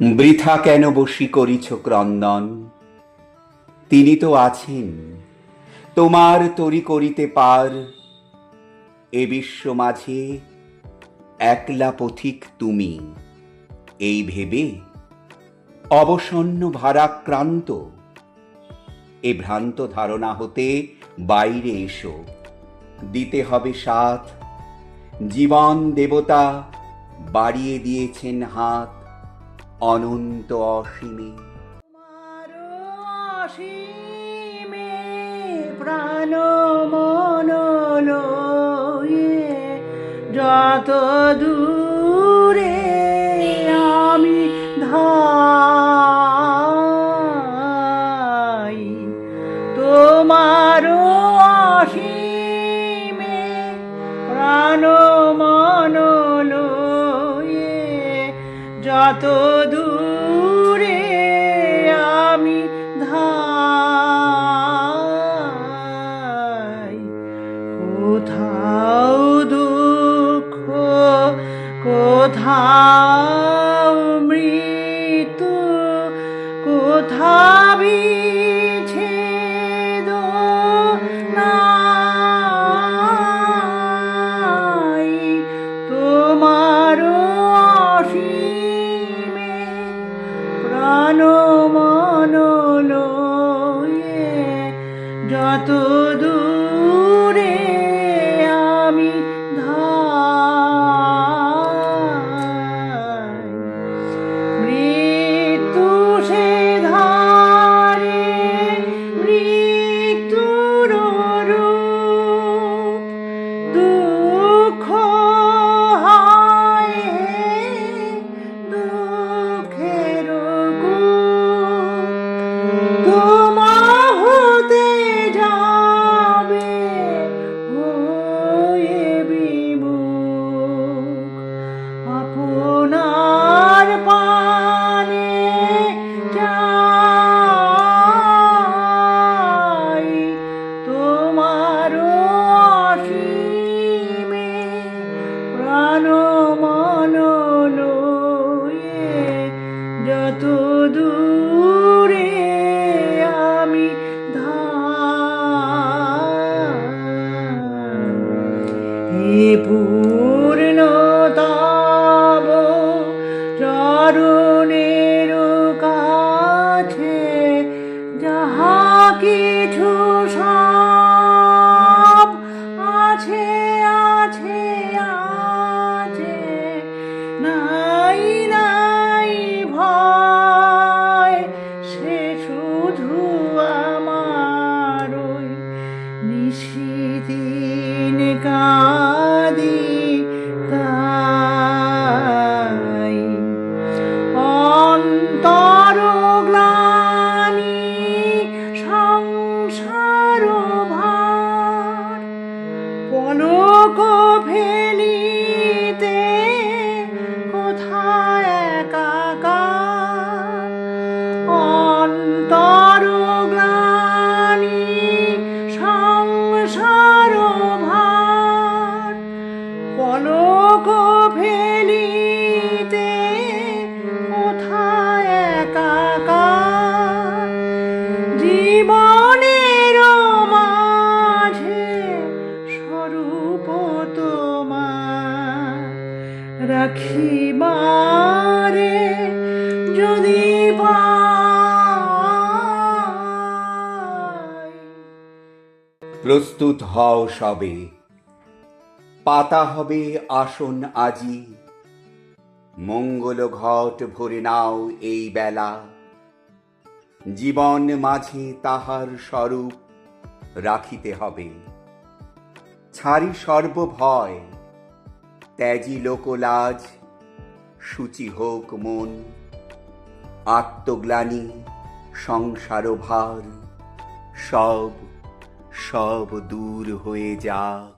বৃথা কেন বসি করিছ ক্রন্দন? তিনি তো আছেন, তোমার তরি করিতে পার। এ বিশ্ব মাঝে একলা পথিক তুমি, এই ভেবে অবসন্ন ভারাক্রান্ত। এ ভ্রান্ত ধারণা হতে বাইরে এসো, দিতে হবে সাথ। জীবন দেবতা বাড়িয়ে দিয়েছেন হাত। অনন্ত অসীমে। অসীমে প্রাণ মন যত দূরে আমি ধাই তোমার অসীমে প্রাণ মন যত যত যত দূরে আমি হে পূর্ণতাব চরণের কাছে যাহা কিছু পলক ফেলিতে কোথায় একাকার জীবনের মাঝে স্বরূপ তোমার। রাখিবারে যদি পাই। প্রস্তুত হও সবে। পাতা হবে, আসন আজি। মঙ্গল ঘট ভরে নাও এই বেলা। জীবন মাঝে তাহার স্বরূপ রাখিতে হবে। ছাড়ি সর্বভয়, ত্যাজি লোকলাজ, সূচি হোক মন। আত্মগ্লানি সংসার ভার সব সব দূর হয়ে যাক।